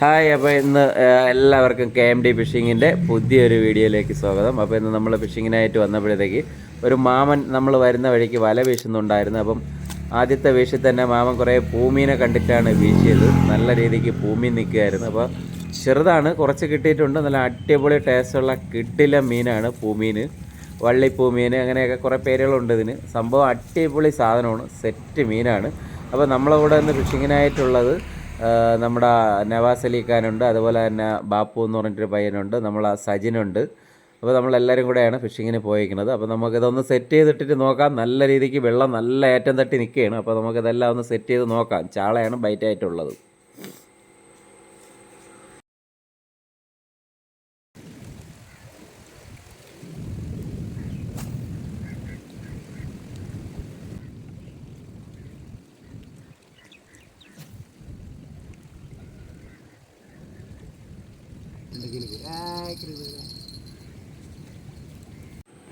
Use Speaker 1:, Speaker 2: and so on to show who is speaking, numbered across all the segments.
Speaker 1: Hi അപ്പോൾ ഇന്ന് എല്ലാവർക്കും കെ എം ഡി ഫിഷിങ്ങിന്റെ പുതിയൊരു വീഡിയോയിലേക്ക് സ്വാഗതം. അപ്പോൾ ഇന്ന് നമ്മൾ ഫിഷിങ്ങിനായിട്ട് വന്നപ്പോഴത്തേക്ക് ഒരു മാമൻ നമ്മൾ വരുന്ന വഴിക്ക് വല വീശുന്നുണ്ടായിരുന്നു. അപ്പം ആദ്യത്തെ വീശിൽ തന്നെ മാമൻ കുറേ ഭൂമീനെ കണ്ടിട്ടാണ് വീശിയത്. നല്ല രീതിക്ക് ഭൂമി നിൽക്കുകയായിരുന്നു. അപ്പോൾ ചെറുതാണ് കുറച്ച് കിട്ടിയിട്ടുണ്ട്. നല്ല അടിപൊളി ടേസ്റ്റുള്ള കിട്ടില മീനാണ് ഭൂമീന്. വള്ളിപ്പൂമീൻ അങ്ങനെയൊക്കെ കുറേ പേരുകളുണ്ട് ഇതിന്. സംഭവം അടിപൊളി സാധനമാണ്. സെറ്റ് മീനാണ്. അപ്പോൾ നമ്മളവിടെ നിന്ന് ഫിഷിങ്ങിനായിട്ടുള്ളത് നമ്മുടെ നവാസ് അലി ഖാനുണ്ട് അതുപോലെ തന്നെ ബാപ്പു എന്ന് പറഞ്ഞിട്ടൊരു പയ്യനുണ്ട് നമ്മളെ സജിനുണ്ട്. അപ്പോൾ നമ്മളെല്ലാവരും കൂടെയാണ് ഫിഷിങ്ങിന് പോയിരിക്കുന്നത് അപ്പോൾ നമുക്കിതൊന്ന് സെറ്റ് ചെയ്തിട്ടിട്ട് നോക്കാം. നല്ല രീതിക്ക് വെള്ളം നല്ല ഏറ്റം തട്ടി നിൽക്കുകയാണ്. അപ്പോൾ നമുക്കിതെല്ലാം ഒന്ന് സെറ്റ് ചെയ്ത് നോക്കാം. ചാളയാണ് ബൈറ്റായിട്ടുള്ളത്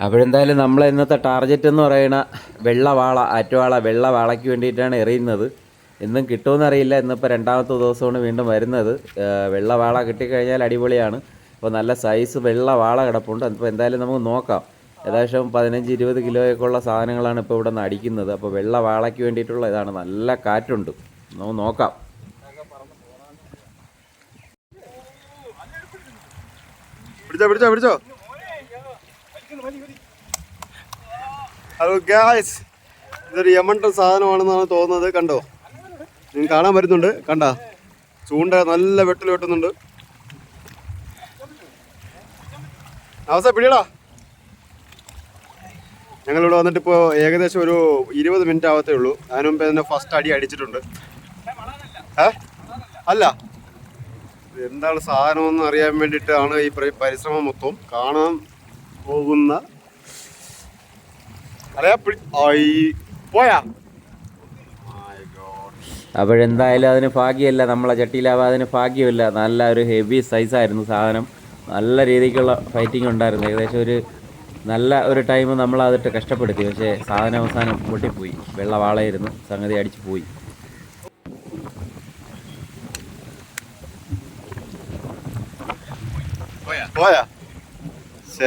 Speaker 1: അപ്പോഴെന്തായാലും നമ്മൾ ഇന്നത്തെ ടാർഗറ്റ് എന്ന് പറയുന്ന വെള്ളവാള ആറ്റുവാള വെള്ളവാളയ്ക്ക് വേണ്ടിയിട്ടാണ് എറിയുന്നത്. എന്നും കിട്ടുമെന്നറിയില്ല ഇന്നിപ്പോൾ രണ്ടാമത്തെ ദിവസമാണ് വീണ്ടും വരുന്നത്. വെള്ളവാള കിട്ടിക്കഴിഞ്ഞാൽ അടിപൊളിയാണ്. അപ്പോൾ നല്ല സൈസ് വെള്ളവാള കിടപ്പുണ്ട്. അപ്പോൾ എന്തായാലും നമുക്ക് നോക്കാം. ഏകദേശം പതിനഞ്ച് ഇരുപത് കിലോയൊക്കെ ഉള്ള സാധനങ്ങളാണ് ഇപ്പോൾ ഇവിടെ നിന്ന് അടിക്കുന്നത്. അപ്പോൾ വെള്ളവാളയ്ക്ക് വേണ്ടിയിട്ടുള്ള ഇതാണ് നല്ല കാറ്റുണ്ട്. നമുക്ക് നോക്കാം.
Speaker 2: പിടിച്ചോ പിടിച്ചോ പിടിച്ചോ. ഹലോ ഗ്യാസ് ഇതൊരു യമണ്ട സാധനമാണെന്നാണ് തോന്നുന്നത്. കണ്ടോ? നിങ്ങൾ കാണാൻ വരുന്നുണ്ട് കണ്ട? ചൂണ്ട നല്ല വെട്ടൽ വെട്ടുന്നുണ്ട്. അവസ്ഥ പിടിയടാ. ഞങ്ങളിവിടെ വന്നിട്ട് ഇപ്പോൾ ഏകദേശം ഒരു ഇരുപത് മിനിറ്റ് ആവത്തേ ഉള്ളൂ. അതിനു മുമ്പേ തന്നെ ഫസ്റ്റ് അടി അടിച്ചിട്ടുണ്ട്. ഏ? അല്ല. എന്താണ് സാധനമെന്ന് അറിയാൻ വേണ്ടിയിട്ടാണ് ഈ പരിശ്രമം മൊത്തം കാണാൻ പോകുന്ന.
Speaker 1: അപ്പോഴെന്തായാലും അതിന് ഭാഗ്യമല്ല. നമ്മളെ ചട്ടിയിലാവാ അതിന് ഭാഗ്യമില്ല. നല്ല ഒരു ഹെവി സൈസായിരുന്നു സാധനം. നല്ല രീതിക്കുള്ള ഫൈറ്റിംഗ് ഉണ്ടായിരുന്നു. ഏകദേശം ഒരു നല്ല ഒരു ടൈം നമ്മൾ അതിട്ട് കഷ്ടപ്പെടുത്തി. പക്ഷേ സാധനം അവസാനം പൊട്ടിപ്പോയി. വെള്ളവാളയായിരുന്നു. സംഗതി അടിച്ചു പോയി.
Speaker 2: പോയാ? ശേ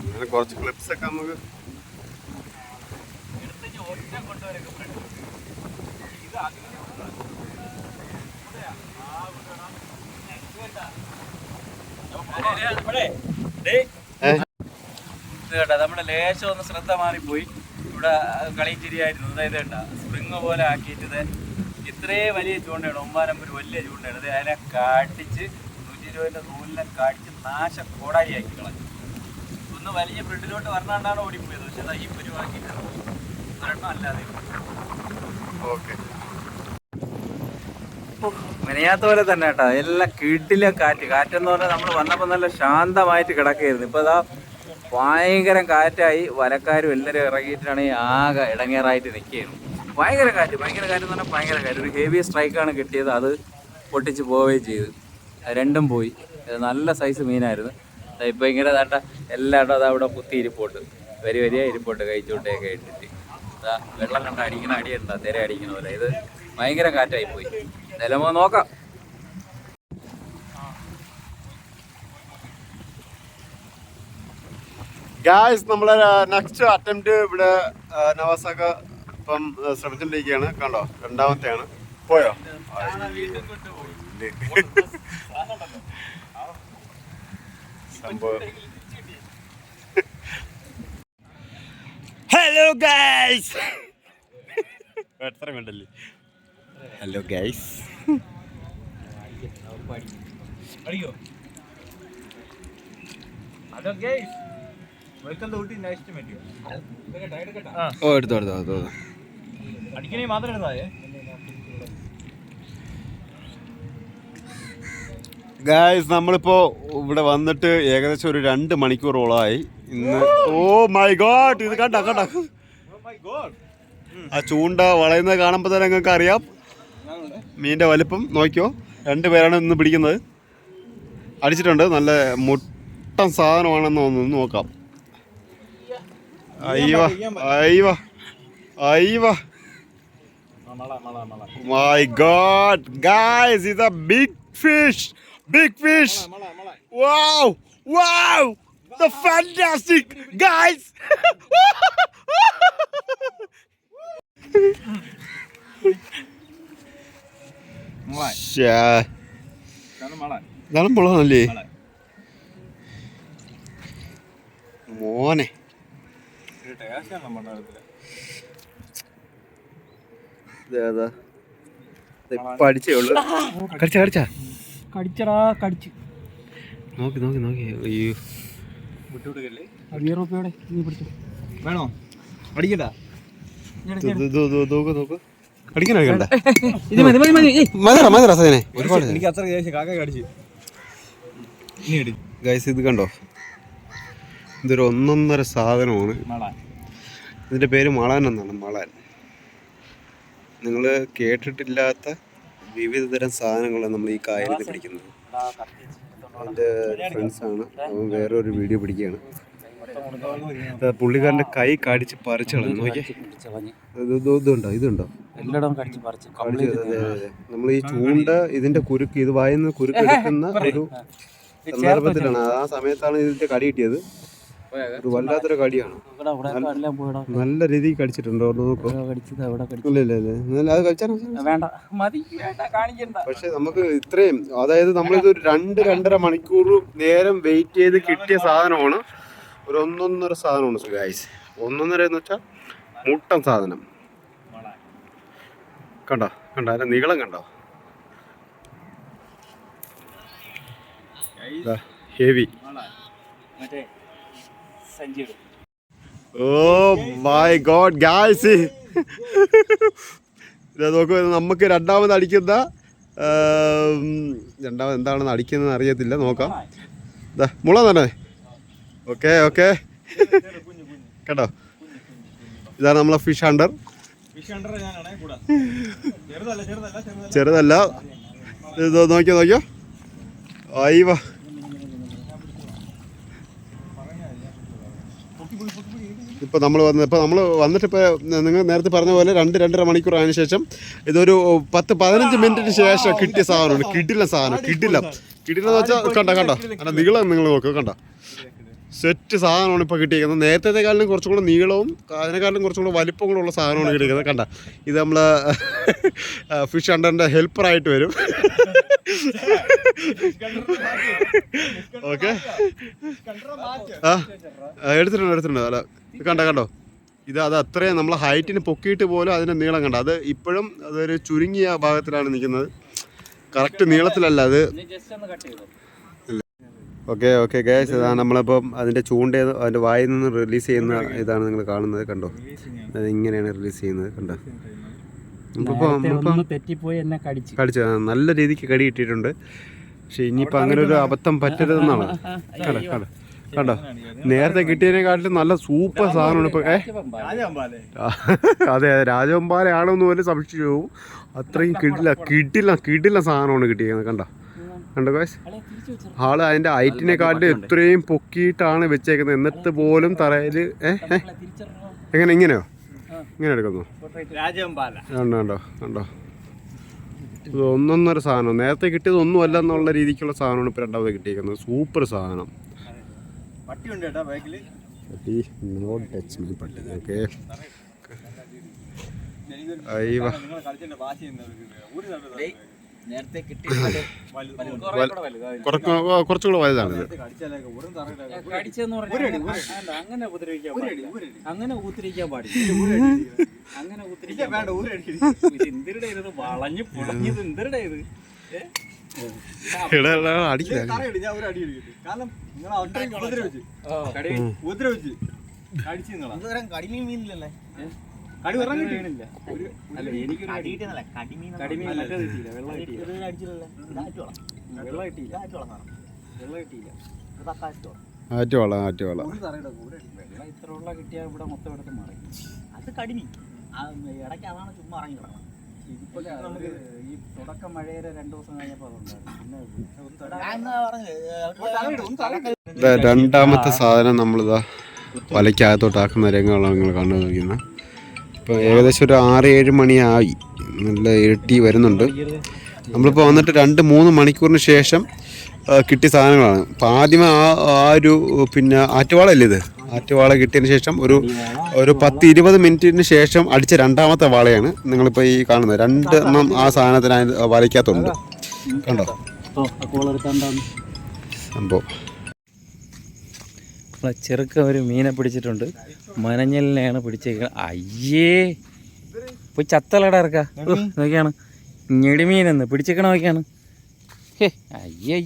Speaker 2: അങ്ങനെ കുറച്ച് ക്ലിപ്സ് ഒക്കെ നമുക്ക്?
Speaker 1: കേട്ടോ നമ്മുടെ ലേശം ഒന്ന് ശ്രദ്ധ മാറിപ്പോയി. ഇവിടെ കളിയും ചിരിയായിരുന്നു അതായത് കേട്ടോ സ്പ്രിങ് പോലെ ആക്കിയിട്ട് ഇത്രേ വലിയ ചൂണ്ടയാണ്. ഒമ്പാനം ഒരു വലിയ ചൂണ്ടയാണ്. ഇത് അതിനെ കാട്ടിച്ച് ഇരുപതിന്റെ നൂലിനെ കാഴ്ച നാശ കോടാലിയാക്കി കളഞ്ഞു. ഒന്ന് വലിയ ബ്രിഡിലോട്ട് വരണാണ്ടാണ് ഓടിപ്പോയത്. പക്ഷെ അത് ഈ പരിവാക്കി അല്ലാതെ.
Speaker 2: ഓക്കെ.
Speaker 1: മെനയാത്ത പോലെ തന്നെ കേട്ടോ. എല്ലാം കിടിലെ കാറ്റ്. കാറ്റെന്ന് പറഞ്ഞാൽ നമ്മൾ വന്നപ്പോൾ നല്ല ശാന്തമായിട്ട് കിടക്കുകയായിരുന്നു. ഇപ്പോൾ അതാ ഭയങ്കര കാറ്റായി. വലക്കാരും എല്ലാവരും ഇറങ്ങിയിട്ടാണ് ആകെ ഇടങ്ങേറായിട്ട് നിൽക്കുകയാണ്. ഭയങ്കര കാറ്റ്. ഭയങ്കര കാറ്റ് എന്ന് പറഞ്ഞാൽ ഭയങ്കര കാറ്റ്. ഒരു ഹെവി സ്ട്രൈക്കാണ് കിട്ടിയത്. അത് പൊട്ടിച്ച് പോവുകയും ചെയ്തു. രണ്ടും പോയി. നല്ല സൈസ് മീനായിരുന്നു. ദാ ഇപ്പൊ ഇങ്ങനെ ദാട്ട എല്ലായിടും അത് അവിടെ കുത്തി ഇരിപ്പോട്ട്. വരി വരിയ ഇരിപ്പോട്ട് കഴിച്ചുകൊണ്ടേക്കെ ഇട്ടിട്ട്. ദാ വെള്ളം കണ്ട അടിക്കണ ഉണ്ടാ തിര അടിക്കണ പോലെ. ഇത് ഭയങ്കര കാറ്റായി പോയി. നിലമോ നോക്കാം.
Speaker 2: ഗായ്സ് നമ്മളെ നെക്സ്റ്റ് അറ്റംപ്റ്റ് ഇവിടെ നവാസാക്ക ഇപ്പം ശ്രമിച്ചുകൊണ്ടിരിക്കുകയാണ് കണ്ടോ? രണ്ടാമത്തെയാണ്. പോയോ. സംഭവം. ഹലോ ഗൈസ് എത്ര വേണ്ടല്ലേ hello guys
Speaker 3: welcome to Ooty nice to meet you
Speaker 2: ഓ എടുത്തോ എടുത്തോ എടുത്തോ.
Speaker 3: അടിക്കണേ മാത്രം എടുത്തായേ
Speaker 2: ഗായ്സ് നമ്മളിപ്പോ ഇവിടെ വന്നിട്ട് ഏകദേശം ഒരു രണ്ട് മണിക്കൂറോളമായി. ഇന്ന് ഓ മൈ ഗോഡ് ഇത് കണ്ട കണ്ട. ആ ചൂണ്ട വളയുന്നത് കാണുമ്പോൾ തന്നെ നിങ്ങൾക്ക് അറിയാം. മീന്റെ വലിപ്പം നോക്കിയോ? രണ്ട് പേരാണ് ഇന്ന് പിടിക്കുന്നത്. അടിച്ചിട്ടുണ്ട്. നല്ല മുട്ടൻ സാധനമാണെന്ന് തോന്നുന്നു നോക്കാം. അയ്യോ അയ്യോ അയ്യോ. My god guys is a big fish. Big fish. Wow, wow, the fantastic guys. മുളകല്ലേ? മോനെ. അടിച്ചേ ഉള്ളു. കടിച്ച കടിച്ച
Speaker 3: കടിച്ചടാ കടിച്ച്.
Speaker 2: നോക്കി നോക്കി നോക്കി. അയ്യോ.
Speaker 3: റുപ്യയുടെ നീ പിടിച്ചു. വേണോ? അടിക്കണ്ട
Speaker 2: നോക്ക് നോക്ക്.
Speaker 3: ഇത് മതി മതി മതി
Speaker 2: ഒരുപാട്
Speaker 3: എനിക്ക് അത്ര ശേഷം കാക്ക കടിച്ച്. ഇനി അടി.
Speaker 2: ഗൈസ് ഇത് കണ്ടോ? ഇതൊരു ഒന്നൊന്നര സാധനമാണ്.
Speaker 3: ഇതിന്റെ
Speaker 2: ഇതിന്റെ പേര് മളാൻ എന്നാണ് മളാൻ. നിങ്ങൾ കേട്ടിട്ടില്ലാത്ത വിവിധ തരം സാധനങ്ങളാണ് നമ്മൾ ഈ കായലിൽ പിടിക്കുന്നത്. എന്റെ ഫ്രണ്ട്സാണ് അവൻ വേറെ ഒരു വീഡിയോ പിടിക്കുകയാണ് പുള്ളിക്കാരന്റെ കൈ കടിച്ച് പറിച്ചു കളഞ്ഞു. നോക്കിയേ. ഇതുണ്ടോ? ഇതുണ്ടോ?
Speaker 3: എല്ലായിടവും കടിച്ച് പറിച്ച്.
Speaker 2: നമ്മൾ ഈ ചൂണ്ട ഇതിന്റെ കുരുക്ക് ഇത് വായന്ന് കുരുക്ക് എടുക്കുന്ന ഒരു സന്ദർഭത്തിലാണ്. ആ സമയത്താണ് ഇതിന്റെ കടി കിട്ടിയത്. ഒരു വല്ലാത്തൊരു കടിയാണ് നല്ല രീതിയിൽ കടിച്ചിട്ടുണ്ട് ഒന്ന് നോക്കൂ.
Speaker 3: കടിച്ചത് അവിടെ കടിച്ചു
Speaker 2: ഇല്ല ഇല്ല ഇല്ല. അത് കഴിച്ചാൽ
Speaker 3: വേണ്ട. മതി വേണ്ട കാണിക്കണ്ട.
Speaker 2: പക്ഷെ നമുക്ക് ഇത്രയും അതായത് നമ്മളിത് ഒരു രണ്ട് രണ്ടര മണിക്കൂർ നേരം വെയിറ്റ് ചെയ്ത് കിട്ടിയ സാധനമാണ്. ഒരു ഒന്നൊന്നര സാധനമാണ് സുഖായിസ് ഒന്നൊന്നര എന്ന് വെച്ചാൽ മുട്ടൻ സാധനം. കണ്ടോ? കണ്ടോ? അതിന്റെ നീളം കണ്ടോ? ഹെവി
Speaker 3: മറ്റേ സഞ്ചി
Speaker 2: ഓ മൈ ഗോഡ് ഗായ്സ്. ഇത് നോക്കൂ നമുക്ക് രണ്ടാമത് അടിക്കുന്ന രണ്ടാമത് എന്താണെന്ന് അടിക്കുന്നതെന്ന് അറിയത്തില്ല നോക്കാം. ഇതാ മുള തന്നെ. Okay okay. കേട്ടോ? ഇതാണ് നമ്മളെ ഫിഷ് ഹണ്ടർ.
Speaker 3: ചെറുതല്ല ചെറുതല്ല ചെറുതല്ല.
Speaker 2: ചെറുതല്ല. ഇത് നോക്കിയോ നോക്കിയോ? അയ്യവ ഇപ്പോൾ നമ്മൾ വന്ന് ഇപ്പോൾ നമ്മൾ വന്നിട്ട് ഇപ്പോൾ നിങ്ങൾ നേരത്തെ പറഞ്ഞ പോലെ രണ്ട് രണ്ടര മണിക്കൂർ അതിന് ശേഷം ഇതൊരു പത്ത് പതിനഞ്ച് മിനിറ്റിന് ശേഷം കിട്ടിയ സാധനമാണ്. കിട്ടില്ല സാധനം കിട്ടില്ല കിടില എന്ന് വെച്ചാൽ കണ്ട കണ്ട? അല്ല നീളം നിങ്ങൾ നോക്കുക കണ്ട? സെറ്റ് സാധനമാണ് ഇപ്പോൾ കിട്ടിയിരിക്കുന്നത്. നേരത്തേക്കാളിലും കുറച്ചും കൂടെ നീളവും അതിനെക്കാളും കുറച്ചും കൂടെ വലിപ്പം കൂടെ ഉള്ള സാധനമാണ് കിട്ടിയിരിക്കുന്നത്. കണ്ട? ഇത് നമ്മൾ ഫിഷ് അണ്ടറിന്റെ ഹെൽപ്പറായിട്ട് വരും. ഓക്കെ ആ എടുത്തിട്ടുണ്ട് എടുത്തിട്ടുണ്ട്. അല്ല കണ്ടോ കണ്ടോ? ഇത് അത് അത്രയും നമ്മൾ ഹൈറ്റിന് പൊക്കിയിട്ട് പോലും അതിന്റെ നീളം കണ്ട. അത് ഇപ്പോഴും അതൊരു ചുരുങ്ങിയ ഭാഗത്തിലാണ് നിൽക്കുന്നത്. കറക്റ്റ് നീളത്തിലല്ല അത്. ഓക്കെ ഓക്കെ ഗേസ് ഇതാണ് നമ്മളിപ്പം അതിന്റെ ചൂണ്ട അതിന്റെ വായിൽ നിന്ന് റിലീസ് ചെയ്യുന്ന ഇതാണ് നിങ്ങൾ കാണുന്നത് കണ്ടോ? അത് ഇങ്ങനെയാണ് റിലീസ് ചെയ്യുന്നത് കണ്ടോ?
Speaker 3: തെറ്റിപ്പോയി എന്നെ കടിച്ച്.
Speaker 2: കടിച്ചു. നല്ല രീതിക്ക് കടി കിട്ടിയിട്ടുണ്ട്. പക്ഷെ ഇനിയിപ്പോൾ അങ്ങനെ ഒരു അബദ്ധം പറ്റരുതെന്നാണ്? കണ്ടോ കണ്ടോ? കണ്ടോ? നേരത്തെ കിട്ടിയതിനെക്കാട്ടിലും നല്ല സൂപ്പർ സാധനമാണ് ഇപ്പൊ. ഏ? അതെ അതെ. രാജവമ്പാലയാണെന്ന് പോലെ സംശയിച്ചു പോകും. അത്രയും കിട്ടില്ല കിട്ടില്ല കിട്ടില്ല സാധനമാണ് കിട്ടിയത് കണ്ടോ? കണ്ടോ കാശ് ആൾ അതിന്റെ ഐറ്റിനെക്കാട്ടിലും എത്രയും പൊക്കിയിട്ടാണ് വെച്ചേക്കുന്നത്. എന്നിട്ട് പോലും തറയിൽ ഏ ഏ? എങ്ങനെ ഇങ്ങനെയോ? ഇങ്ങനെ എടുക്കുന്നു. കണ്ടോ കണ്ടോ കണ്ടോ ഇത് ഒന്നൊന്നൊരു സാധനം. നേരത്തെ കിട്ടിയത് ഒന്നുമല്ല എന്നുള്ള രീതിക്കുള്ള സാധനമാണ് ഇപ്പോൾ രണ്ടാമത് കിട്ടിയിരിക്കുന്നത്. സൂപ്പർ സാധനം.
Speaker 3: പട്ടി ഉണ്ട് കേട്ടോ ബാക്കിൽ
Speaker 2: പട്ടി നോ ടച്ച് മീ പട്ടി. ഓക്കെ അയ്യോ.
Speaker 1: നേരത്തെ
Speaker 2: കുറച്ചുകൂടെ വലുതാണിത്
Speaker 3: ഒരടി,
Speaker 1: അങ്ങനെ ഉപദ്രവിക്കാൻ പാടില്ല. അങ്ങനെ ഉപദ്രവിക്കാൻ പാടില്ല. അങ്ങനെ ഉപദ്രവിക്കാൻ
Speaker 3: വേണ്ട ഒരു
Speaker 1: എന്തിരുടെ ഇത്? വളഞ്ഞു പൊളഞ്ഞത് എന്തിരുടെ ഇത്?
Speaker 2: അടിക്കില്ല
Speaker 3: ഞാൻ ഒരു അടി കാരണം നിങ്ങൾ ഉപദ്രവിച്ച്. ഉപദ്രവിച്ച്. കടിച്ചു നിങ്ങളാ.
Speaker 1: കടിമീൻ മീനില്ലല്ലേ?
Speaker 3: കടി വെള്ളം കിട്ടി.
Speaker 1: അല്ല എനിക്ക് കടി കടിമീൻ മറ്റേത് കിട്ടിയില്ല. വെള്ളം കിട്ടിയില്ല. വെള്ളം കിട്ടിയില്ല. വെള്ളം കിട്ടിയില്ല.
Speaker 2: ആറ്റുവള ആറ്റുവള
Speaker 3: ഒരു തറയുടെ ഒരു അടി
Speaker 1: വെള്ളം ഇത്ര ഉള്ള കിട്ടിയാൽ ഇവിടെ മൊത്തം എടുത്ത് മാറി
Speaker 4: അത് കടിമി ഇടയ്ക്ക് അതാണ് ചുമ്മാ ഇറങ്ങി കിടക്കണം
Speaker 1: ഇതിപ്പോ നമുക്ക് ഈ തുടക്കം മഴയുടെ രണ്ടു ദിവസം കഴിഞ്ഞപ്പോൾ അതുണ്ടായിരുന്നു.
Speaker 2: രണ്ടാമത്തെ സാധനം നമ്മളിതാ വലയ്ക്കകത്തോട്ടാക്കുന്ന രംഗങ്ങളാണ് നിങ്ങൾ കണ്ടു നോക്കുന്നത് ഇപ്പം ഏകദേശം ഒരു ആറ് ഏഴ് മണിയായി. നല്ല ഇരുട്ടി വരുന്നുണ്ട്. നമ്മളിപ്പോൾ വന്നിട്ട് രണ്ട് മൂന്ന് മണിക്കൂറിന് ശേഷം കിട്ടിയ സാധനങ്ങളാണ്. അപ്പോൾ ആദ്യമേ ആ ആ ഒരു പിന്നെ ആറ്റുവാളല്ലേ ഇത്? ആറ്റുവാള കിട്ടിയതിന് ശേഷം ഒരു ഒരു പത്ത് ഇരുപത് മിനിറ്റിന് ശേഷം അടിച്ച രണ്ടാമത്തെ വാളയാണ് നിങ്ങളിപ്പോൾ ഈ കാണുന്നത്. രണ്ട് എണ്ണം ആ സാധനത്തിന് വരയ്ക്കാത്തുണ്ട് കണ്ടോ? സംഭവം.
Speaker 1: ചെറുക്ക ഒരു മീനെ പിടിച്ചിട്ടുണ്ട്. മനഞ്ഞലിനെയാണ് പിടിച്ചേക്കുന്നത് അയ്യേ. പോയി ചത്തലട ഇറക്ക നോക്കിയാണ്. ഞെടിമീനെന്ന് പിടിച്ചേക്കണ നോക്കിയാണ്. ഹേ അയ്യേ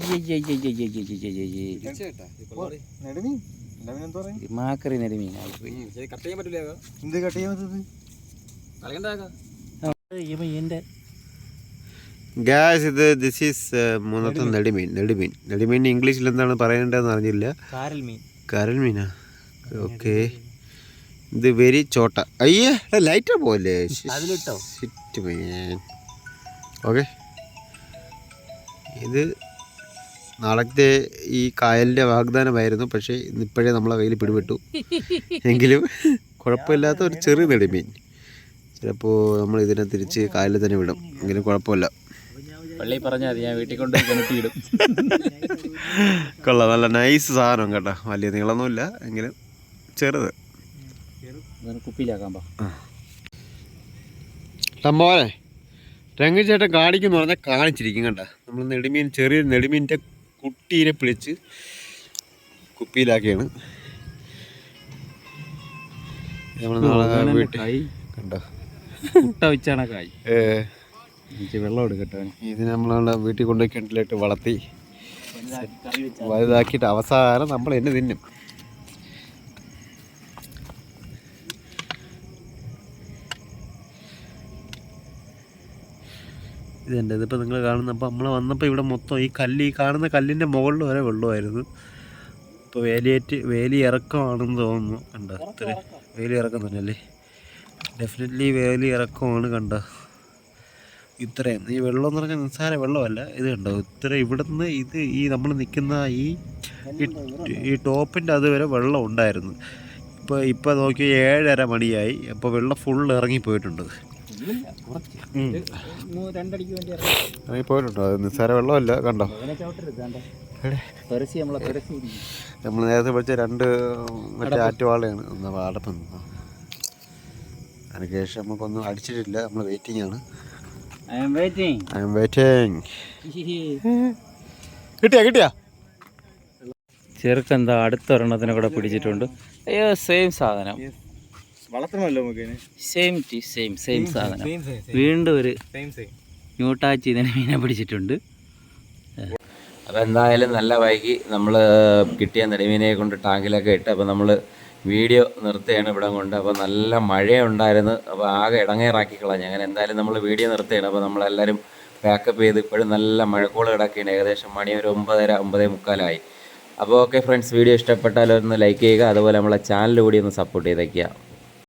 Speaker 2: ഇത് വെരി ചോട്ട. അയ്യേ ലൈറ്റർ പോലെ സിറ്റ് ഓക്കെ ഇത് നാളത്തെ ഈ കായലിന്റെ വാഗ്ദാനമായിരുന്നു പക്ഷേ ഇന്നിപ്പോഴേ നമ്മളെ കയ്യിൽ പിടിപെട്ടു. എങ്കിലും കുഴപ്പമില്ലാത്ത ഒരു ചെറിയ നെടുമീൻ. ചിലപ്പോൾ നമ്മൾ ഇതിനെ തിരിച്ച് കായലിൽ തന്നെ വിടും. എങ്കിലും കുഴപ്പമില്ല.
Speaker 1: പള്ളി പറഞ്ഞാൽ ഞാൻ വീട്ടിൽ കൊണ്ടുപോയി കിണറ്റിയിടും
Speaker 2: കൊള്ളാം നല്ല നൈസ് സാധനം കേട്ടോ. വലിയ നീളമൊന്നുമില്ല എങ്കിലും ചെറുത്.
Speaker 1: കുപ്പിയിലാക്കാൻ പാ
Speaker 2: സംഭവനെ കാണിക്കുന്നു പറഞ്ഞാൽ കാണിച്ചിരിക്കും കണ്ട. നമ്മൾ നെടുമീൻ ചെറിയ നെടുമീന്റെ കുട്ടീനെ പിടിച്ച് കുപ്പിയിലാക്കിയാണ്. നമ്മൾ നാളെ വീട്ടിൽ കണ്ടോ?
Speaker 1: വെള്ളം എടുക്കട്ടെ
Speaker 2: ഇത് നമ്മളവിടെ വീട്ടിൽ കൊണ്ടുപോയി കിണറ്റിലിട്ട് വളർത്തി വലുതാക്കിയിട്ട് അവസാനം നമ്മൾ എന്നെ തിന്നും. ഇതെന്റെ ഇതിപ്പോൾ നിങ്ങൾ കാണുന്ന അപ്പോൾ നമ്മൾ വന്നപ്പോൾ ഇവിടെ മൊത്തം ഈ കല്ല് ഈ കാണുന്ന കല്ലിന്റെ മുകളിൽ വരെ വെള്ളമായിരുന്നു. ഇപ്പോൾ വേലിയേറ്റ് വേലി ഇറക്കമാണെന്ന് തോന്നുന്നു കണ്ട? ഇത്ര വേലി ഇറക്കം തന്നെയല്ലേ? ഡെഫിനറ്റ്ലി വേലി ഇറക്കമാണ് കണ്ട? ഇത്രയും. ഈ വെള്ളം എന്ന് പറഞ്ഞാൽ നിസ്സാര വെള്ളമല്ല. ഇത് കണ്ടോ? ഇത്ര ഇവിടുന്ന് ഇത് ഈ നമ്മൾ നിൽക്കുന്ന ഈ ഈ- ടോപ്പിന്റെ അതുവരെ വെള്ളം ഉണ്ടായിരുന്നു. ഇപ്പോൾ ഇപ്പോൾ നോക്കി ഏഴര മണിയായി. അപ്പോൾ വെള്ളം ഫുൾ ഇറങ്ങിപ്പോയിട്ടുണ്ട്. ഉം.
Speaker 4: രണ്ടടിക്ക് വേണ്ടി
Speaker 2: ഇറങ്ങിപ്പോയിട്ടുണ്ടോ? അത് നിസ്സാര വെള്ളമല്ല കണ്ടോ? നമ്മൾ നേരത്തെ പഠിച്ച രണ്ട് മറ്റേ ആറ്റുവാളയാണ്. ഒന്ന് വാടപ്പം അതിന് ശേഷം നമുക്കൊന്നും അടിച്ചിട്ടില്ല നമ്മൾ വെയിറ്റിംഗ് ആണ്.
Speaker 4: I am waiting
Speaker 2: I am waiting കിട്ടിയാ കിട്ടിയാ?
Speaker 1: ചെറുക്കെന്താ അടുത്തൊരെണ്ണത്തിനെ കൂടെ പിടിച്ചിട്ടുണ്ട്. അയ്യോ സെയിം സാധനം.
Speaker 3: വളർത്തണമല്ലോ നമുക്ക് ഇതിനെ
Speaker 1: സെയിം ടീ സെയിം സെയിം സാധനം. വീണ്ടും ഒരു ന്യൂട്ടാച്ചി ഇതിനെ മീനെ പിടിച്ചിട്ടുണ്ട്. അപ്പോൾ എന്തായാലും നല്ല വൈകി നമ്മൾ കിട്ടിയ നെടുമീനെ കൊണ്ട് ടാങ്കിലൊക്കെ ഇട്ട് അപ്പോൾ നമ്മൾ വീഡിയോ നിർത്തുകയാണ് ഇവിടെ കൊണ്ട്. അപ്പോൾ നല്ല മഴയുണ്ടായിരുന്നു. അപ്പോൾ ആകെ ഇടങ്ങേറാക്കി കളഞ്ഞു അങ്ങനെ എന്തായാലും നമ്മൾ വീഡിയോ നിർത്തുകയാണ്. അപ്പോൾ നമ്മളെല്ലാവരും പാക്കപ്പ് ചെയ്ത് ഇപ്പോഴും നല്ല മഴക്കോൾ കിടക്കുകയാണ്. ഏകദേശം മണി ഒരു ഒമ്പതര ഒമ്പതേ മുക്കാലായി. അപ്പോൾ ഓക്കെ ഫ്രണ്ട്സ് വീഡിയോ ഇഷ്ടപ്പെട്ടാൽ ഒന്ന് ലൈക്ക് ചെയ്യുക. അതുപോലെ നമ്മളെ ചാനൽ കൂടി ഒന്ന് സപ്പോർട്ട് ചെയ്തേക്കുക.